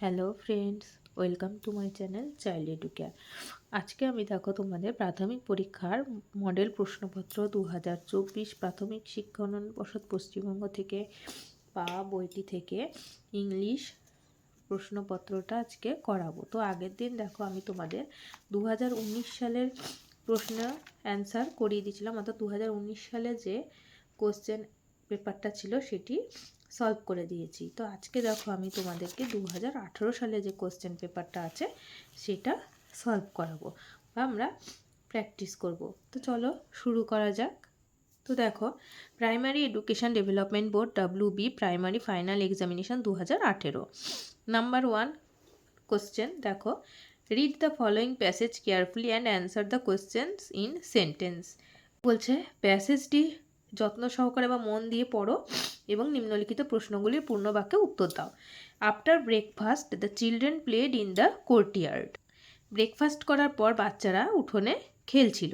Hello friends, welcome to my channel Child Educare. আজকে আমি দেখো তোমাদের প্রাথমিক পরীক্ষার মডেল প্রশ্নপত্র দু হাজার চব্বিশ প্রাথমিক শিক্ষা উন্নয়ন পর্ষদ পশ্চিমবঙ্গ থেকে পাওয়া বইটি থেকে ইংলিশ প্রশ্নপত্রটা আজকে করাবো। তো আগের দিন দেখো আমি তোমাদের দু হাজার উনিশ সালের প্রশ্ন অ্যান্সার করিয়ে দিয়েছিলাম, অর্থাৎ দু হাজার উনিশ সালে যে কোশ্চেন পেপারটা ছিল সেটি সলভ করে দিয়েছি। তো আজকে দেখো আমি তোমাদেরকে দু হাজার আঠেরো সালে যে কোশ্চেন পেপারটা আছে, সেটা সলভ করাবো। বা আমরা প্র্যাকটিস করব। তো চলো শুরু করা যাক। তো দেখো primary education development board W B primary final examination দু হাজার আঠেরো। নাম্বার ওয়ান কোশ্চেন দেখো read the following passage carefully and answer the questions in sentence বলছে প্যাসেজটি যত্ন সহকারে বা মন দিয়ে পড়ো এবং নিম্নলিখিত প্রশ্নগুলির পূর্ণ বাক্যে উত্তর দাও। After breakfast the children played in the courtyard breakfast করার পর বাচ্চারা উঠোনে খেলছিল।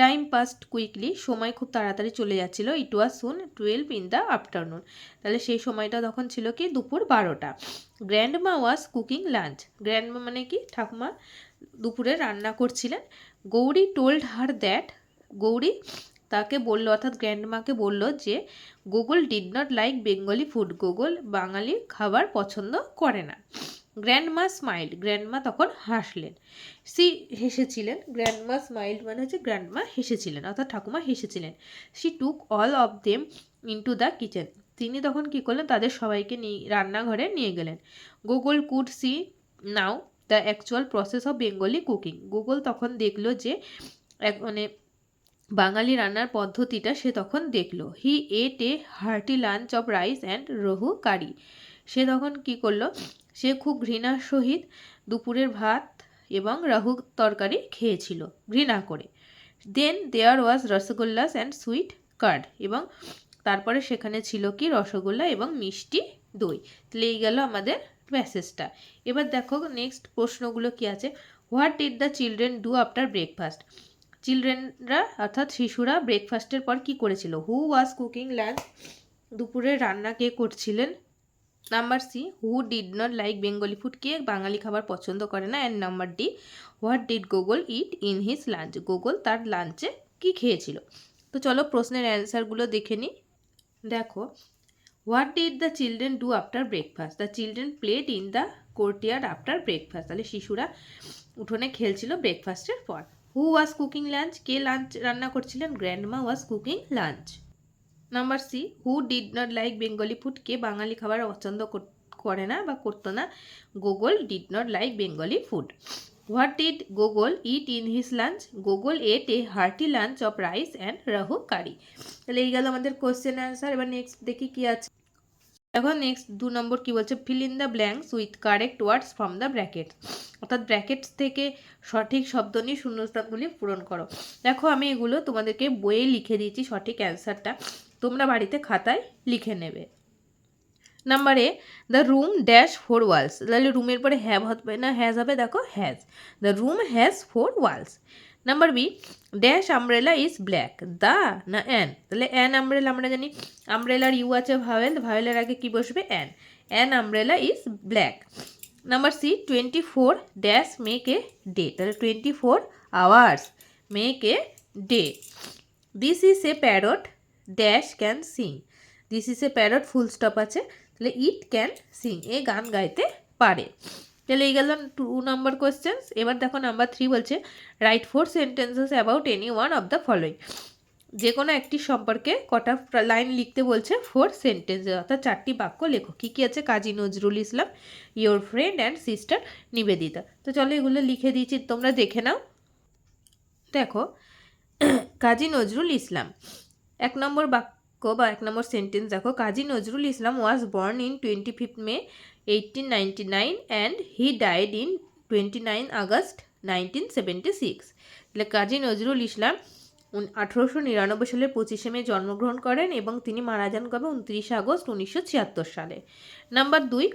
টাইম পাস্ট কুইকলি সময় খুব তাড়াতাড়ি চলে যাচ্ছিল। It was soon twelve in the afternoon তাহলে সেই সময়টা তখন ছিল কি? দুপুর বারোটা। Grandma was cooking lunch grandma মানে কি? ঠাকুমা দুপুরে রান্না করছিলেন। Gauri told her that Gauri তাকে বলল, অর্থাৎ গ্র্যান্ডমাকে বলল যে Google did not like Bengali food Google বাঙালি খাবার পছন্দ করে না। গ্র্যান্ডমা স্মাইল্ড গ্র্যান্ডমা তখন হাসলেন। সি হেসেছিলেন। গ্র্যান্ডমা স্মাইল্ড মানে হচ্ছে গ্র্যান্ডমা হেসেছিলেন, অর্থাৎ ঠাকুমা হেসেছিলেন। She took all of them into the kitchen তিনি তখন কী করলেন? তাদের সবাইকে নিয়ে, রান্নাঘরে নিয়ে গেলেন। Google could see now the actual process of Bengali cooking Google তখন দেখল যে, এক মানে বাঙালি রান্নার পদ্ধতিটা সে তখন দেখল। He ate a hearty lunch of rice and rohu curry. সে তখন কি করল? সে খুব ঘৃণার সহিত দুপুরের ভাত এবং রাহু তরকারি খেয়েছিল, ঘৃণা করে। Then there was rasgullas and sweet curd এবং তারপরে সেখানে ছিল কি? রসগোল্লা এবং মিষ্টি দই। তাহলে এই গেল আমাদের প্যাসেজটা এবার দেখো নেক্সট প্রশ্নগুলো কি আছে? What did the children do after breakfast চিলড্রেনরা, অর্থাৎ শিশুরা ব্রেকফাস্টের পর কি করেছিল? হু ওয়াজ কুকিং লাঞ্চ দুপুরে রান্না কে করছিলেন? Number C who did not like Bengali food কে বাঙালি খাবার পছন্দ করে না? And number D what did Google eat in his lunch Google তার লাঞ্চে কি খেয়েছিল? তো চলো প্রশ্নের অ্যান্সারগুলো দেখে নিই। দেখো what did the children do after breakfast the children played in the courtyard after breakfast তাহলে শিশুরা উঠোনে খেলছিল ব্রেকফাস্টের পর। হু ওয়াজ কুকিং লাঞ্চ কে লাঞ্চ রান্না করছিলেন? Grandma was cooking lunch number C who did not like Bengali food কে বাঙালি খাবার পছন্দ করে না বা করতো না? Google did not like Bengali food what did Google eat in his lunch Google ate a hearty lunch of rice and rohu curry তাহলে এই গেল আমাদের কোশ্চেন অ্যান্সার এবার নেক্সট দেখি কি আছে। এখন নেক্সট দু নম্বর কি বলছে? Fill in the blanks with correct words from the brackets অর্থাৎ ব্র্যাকেটস থেকে সঠিক শব্দ নিয়ে শূন্যস্থানগুলি পূরণ করো। দেখো, আমি এগুলো তোমাদেরকে বইয়ে লিখে দিয়েছি সঠিক অ্যান্সারটা তোমরা বাড়িতে খাতায় লিখে নেবে। Number the room dash four walls তাহলে রুমের পরে হ্যাভ হবে না হ্যাজ হবে? দেখো has the room has four walls number B dash umbrella is black the না অ্যান তাহলে অ্যান আমব্রেলা আমরা জানি আমব্রেলার ইউ আছে ভাওয়েল, ভাওয়েলের আগে কি বসবে? An an umbrella is black number C twenty four dash make a day তাহলে twenty four hours make a day this is a parrot dash can sing this is a parrot full stop আছে. তাহলে it can sing এ গান গাইতে পারে। তাহলে এই গেল two number questions এবার দেখো নাম্বার থ্রি বলছে write four sentences about any one of the following যে কোনো একটি সম্পর্কে কটা লাইন লিখতে বলছে ফোর সেন্টেন্সে অর্থাৎ চারটি বাক্য লেখো। কী কী আছে? Kazi Nazrul Islam your friend and sister Nivedita. তো চলো এগুলো লিখে দিয়েছি, তোমরা দেখে নাও। দেখো, কাজী নজরুল ইসলাম, এক নম্বর বাক্য বা এক নম্বর সেন্টেন্স দেখো, Kazi Nazrul Islam was born in twenty fifth May eighteen ninety nine and he died in twenty nine August nineteen seventy six তাহলে কাজী নজরুল ইসলাম আঠেরোশো নিরানব্বই সালের পঁচিশে মে জন্মগ্রহণ করেন এবং তিনি মারা যান কবে? উনত্রিশে আগস্ট উনিশশো ছিয়াত্তর সালে। নাম্বার দুই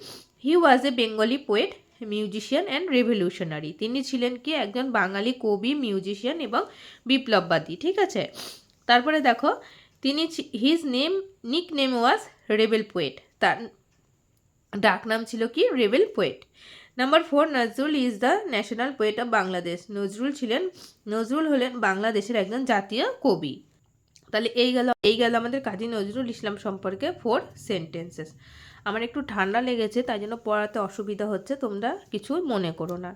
he was a Bengali poet musician and revolutionary তিনি ছিলেন কি? একজন বাঙালি কবি মিউজিশিয়ান এবং বিপ্লববাদী, ঠিক আছে? তারপরে দেখো তিনি his name nick name was rebel poet তার ডাক নাম ছিল কি? Rebel poet number four Nazrul is the national poet of Bangladesh Nazrul ছিলেন, নজরুল হলেন বাংলাদেশের একজন জাতীয় কবি। তাহলে এই গেল এই গেল আমাদের কাজী নজরুল ইসলাম সম্পর্কে ফোর সেন্টেন্সেস আমার একটু ঠান্ডা লেগেছে, তাই জন্য পড়াতে অসুবিধা হচ্ছে, তোমরা কিছু মনে করো না।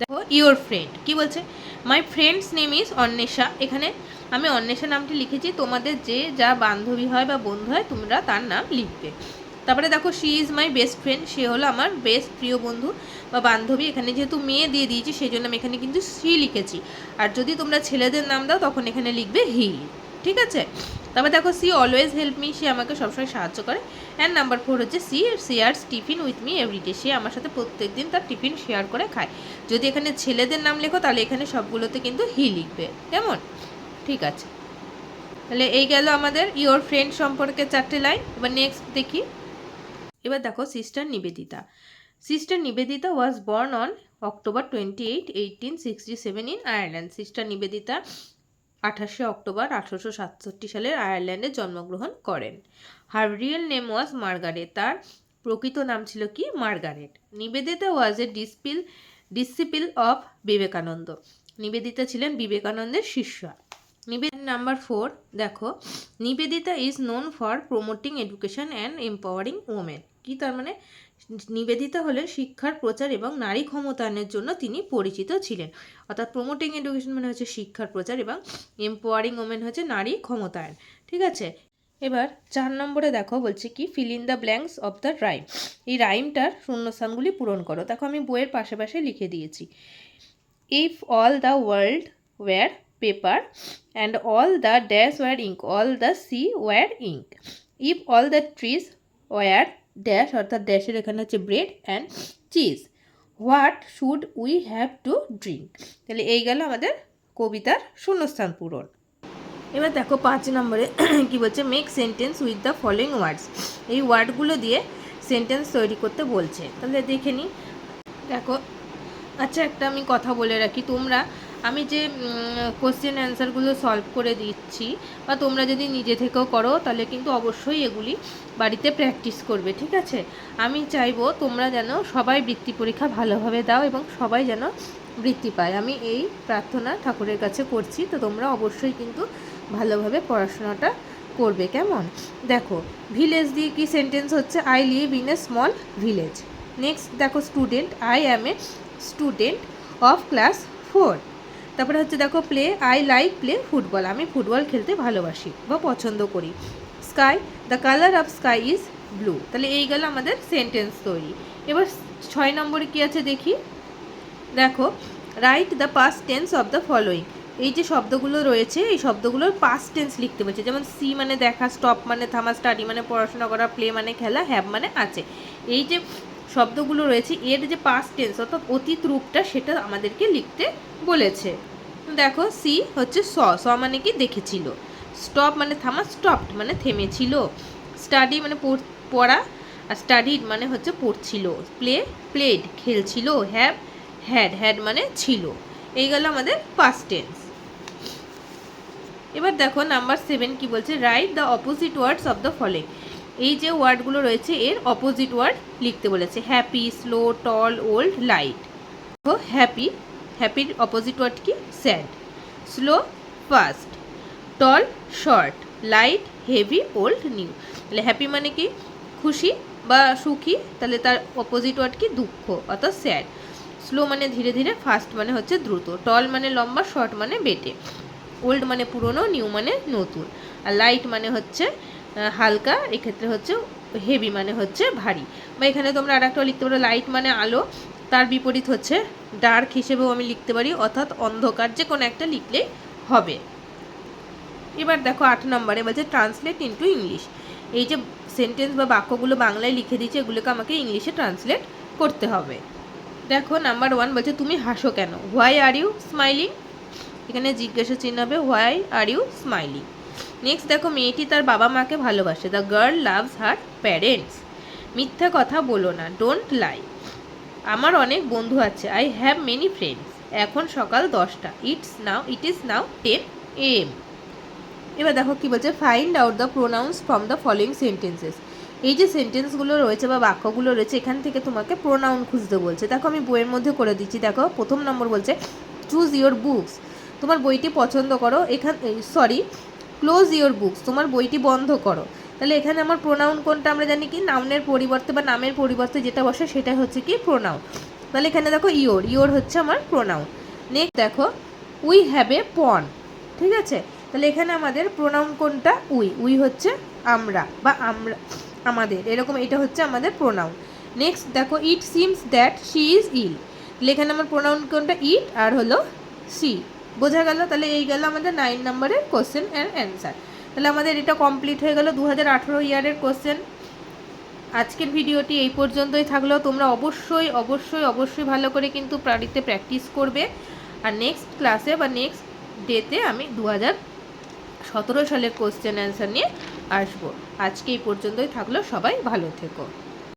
দেখো ইওর ফ্রেন্ড কি বলছে? My friends name is Anwesha. এখানে আমি অন্বেষা নামটি লিখেছি। তোমাদের যে যা বান্ধবী হয় বা বন্ধু হয়, তোমরা তার নাম লিখবে। তারপরে দেখো she is my best friend সে হলো আমার বেস্ট প্রিয় বন্ধু বা বান্ধবী। এখানে যেহেতু মেয়ে দিয়ে দিয়েছি সেই জন্য আমি এখানে কিন্তু সি লিখেছি। আর যদি তোমরা ছেলেদের নাম দাও, তখন এখানে লিখবে হি ঠিক আছে? তারপর দেখো সি অলওয়েজ হেল্প মি সে আমাকে সবসময় সাহায্য করে। অ্যান্ড নাম্বার ফোর হচ্ছে she shares tiffin with me everyday সে আমার সাথে প্রত্যেক দিন তার টিফিন শেয়ার করে খায়। যদি এখানে ছেলেদের নাম লেখো, তাহলে এখানে সবগুলোতে কিন্তু হি লিখবে। কেমন? ঠিক আছে। তাহলে এই গেল আমাদের ইওর ফ্রেন্ড সম্পর্কে চারটে লাইন এবার নেক্সট দেখি। এবার দেখো sister Nivedita. Sister Nivedita was born on October twenty eight eighteen sixty seven in Ireland sister Nivedita আঠাশে অক্টোবর আঠারোশো সাতষট্টি সালের আয়ারল্যান্ডে জন্মগ্রহণ করেন। Her real name was Margaret তার প্রকৃত নাম ছিল কি? Margaret Nivedita was a disciple disciple of Vivekananda. Nivedita ছিলেন বিবেকানন্দের শিষ্য। নিবেদ নাম্বার ফোর দেখো। Nivedita is known for promoting education and empowering women কি তার মানে? নিবেদিতা হলেন শিক্ষার প্রচার এবং নারী ক্ষমতায়নের জন্য তিনি পরিচিত ছিলেন। অর্থাৎ প্রমোটিং এডুকেশন মানে হচ্ছে শিক্ষার প্রচার এবং এম্পাওয়ারিং ওমেন হচ্ছে নারী ক্ষমতায়ন। ঠিক আছে? এবার চার নম্বরে দেখো, বলছে কি fill in the blanks of the rhyme এই রাইমটার শূন্যস্থানগুলি পূরণ করো। দেখো, আমি বইয়ের পাশে পাশে লিখে দিয়েছি। If all the world were paper and all the dash were ink all the sea were ink if all the trees were dash অর্থাৎ ড্যাশের এখানে হচ্ছে bread and cheese what should we have to drink তাহলে এই গেল আমাদের কবিতার শূন্যস্থান পূরণ। এবার দেখো পাঁচ নম্বরে, কি বলছে? Make sentence with the following words এই ওয়ার্ডগুলো দিয়ে সেন্টেন্স তৈরি করতে বলছে। তাহলে দেখে নিই দেখো আচ্ছা একটা আমি কথা বলে রাখি। তোমরা, আমি যে কোশ্চেন অ্যান্সারগুলো সলভ করে দিচ্ছি, বা তোমরা যদি নিজে থেকেও করো, তাহলে কিন্তু অবশ্যই এগুলি বাড়িতে প্র্যাকটিস করবে, ঠিক আছে? আমি চাইব তোমরা যেন সবাই বৃত্তি পরীক্ষা ভালোভাবে দাও এবং সবাই যেন বৃত্তি পায়। আমি এই প্রার্থনা ঠাকুরের কাছে করছি। তো তোমরা অবশ্যই কিন্তু ভালোভাবে পড়াশোনাটা করবে, কেমন? দেখো ভিলেজ দিয়ে কি সেন্টেন্স হচ্ছে? I live in a small village next দেখো student I am a student of class four তারপরে হচ্ছে দেখো play I like play football আমি ফুটবল খেলতে ভালোবাসি বা পছন্দ করি। Sky the colour of sky is blue তাহলে এই গেল আমাদের সেন্টেন্স তৈরি। এবার ছয় নম্বরে কী আছে দেখি? দেখো write the past tense of the following এই যে শব্দগুলো রয়েছে, এই শব্দগুলোর পাস্ট টেন্স লিখতে বলছে। যেমন সি মানে দেখা স্টপ মানে থামা স্টাডি মানে পড়াশোনা করা প্লে মানে খেলা হ্যাব মানে আছে। এই যে শব্দগুলো রয়েছে, এর যে পাস্ট টেন্স অর্থাৎ অতীত রূপটা সেটা আমাদেরকে লিখতে বলেছে। দেখো সি হচ্ছে স স মানে কি? দেখেছিল। স্টপ মানে থামা স্টপড মানে থেমেছিল। স্টাডি মানে পড়া আর স্টাডিড মানে হচ্ছে পড়ছিল। প্লে প্লেড খেলছিল। হ্যাভ হ্যাড হ্যাড মানে ছিল। এই গেল আমাদের পাস্ট টেন্স এবার দেখো নাম্বার সেভেন কি বলছে write the opposite words of the following এই যে ওয়ার্ডগুলো রয়েছে, এর অপোজিট ওয়ার্ড লিখতে বলেছে happy slow tall old light দেখো হ্যাপি হ্যাপির অপোজিট ওয়ার্ড কি? Sad slow fast tall short light heavy old new তাহলে হ্যাপি মানে কি? খুশি বা সুখী, তাহলে তার অপোজিট ওয়ার্ড কি? দুঃখ, অর্থাৎ স্যাড স্লো মানে ধীরে ধীরে ফাস্ট মানে হচ্ছে দ্রুত টল মানে লম্বা শর্ট মানে বেটে। ওল্ড মানে পুরনো, নিউ মানে নতুন। আর লাইট মানে হচ্ছে হালকা, এক্ষেত্রে হচ্ছে হেভি মানে হচ্ছে ভারী। বা এখানে তোমরা আর একটা লিখতে পারো, লাইট মানে আলো। তার বিপরীত হচ্ছে ডার্ক হিসেবেও আমি লিখতে পারি, অর্থাৎ অন্ধকার যে কোনো একটা লিখলেই হবে। এবার দেখো আট নম্বরে বলছে ট্রান্সলেট ইন্টু ইংলিশ এই যে সেন্টেন্স বা বাক্যগুলো বাংলায় লিখে দিয়েছে, এগুলোকে আমাকে ইংলিশে ট্রান্সলেট করতে হবে। দেখো নাম্বার ওয়ান বলছে, তুমি হাসো কেন? হোয়াই আর ইউ স্মাইলিং এখানে জিজ্ঞাসা চিহ্ন হবে why are you smiley next দেখো, মেয়েটি তার বাবা মাকে ভালোবাসে। The girl loves her parents মিথ্যা কথা বলো না ডোন্ট লাই আমার অনেক বন্ধু আছে আই হ্যাভ মেনি ফ্রেন্ডস এখন সকাল দশটা it's now it is now ten AM এবার দেখো কী বলছে find out the pronouns from the following sentences এই যে সেন্টেন্সগুলো রয়েছে বা বাক্যগুলো রয়েছে, এখান থেকে তোমাকে প্রোনাউন খুঁজতে বলছে। দেখো আমি বইয়ের মধ্যে করে দিচ্ছি। দেখো, প্রথম নম্বর বলছে চুজ ইয়োর বুকস তোমার বইটি পছন্দ করো, এখান সরি ক্লোজ ইয়োর বুকস তোমার বইটি বন্ধ করো। তাহলে এখানে আমার প্রোনাউন কোনটা আমরা জানি কি? নাউনের পরিবর্তে বা নামের পরিবর্তে যেটা বসে সেটা হচ্ছে কি প্রোনাউন তাহলে এখানে দেখো ইয়োর ইয়োর হচ্ছে আমার প্রোনাউন নেক্সট দেখো উই হ্যাভ এ পন ঠিক আছে? তাহলে এখানে আমাদের প্রোনাউন কোনটা? উই উই হচ্ছে আমরা বা আমরা, আমাদের, এরকম এটা হচ্ছে আমাদের প্রোনাউন নেক্সট দেখো it seems that she is ill তাহলে এখানে আমার প্রোনাউন কোনটা? ইট আর হলো সি বোঝা গেল? তাহলে এই গেল আমাদের নাইন নম্বরের কোশ্চেন অ্যান্ড অ্যান্সার তাহলে আমাদের এটা কমপ্লিট হয়ে গেল দু হাজার আঠেরো ইয়ারের কোশ্চেন আজকের ভিডিওটি এই পর্যন্তই থাকলেও তোমরা অবশ্যই অবশ্যই অবশ্যই ভালো করে কিন্তু বাড়িতে প্র্যাকটিস করবে। আর নেক্সট ক্লাসে বা নেক্সট ডেতে আমি দু হাজার সতেরো সালের কোশ্চেন অ্যান্সার নিয়ে আসব। আজকে এই পর্যন্তই থাকল। সবাই ভালো থেকো।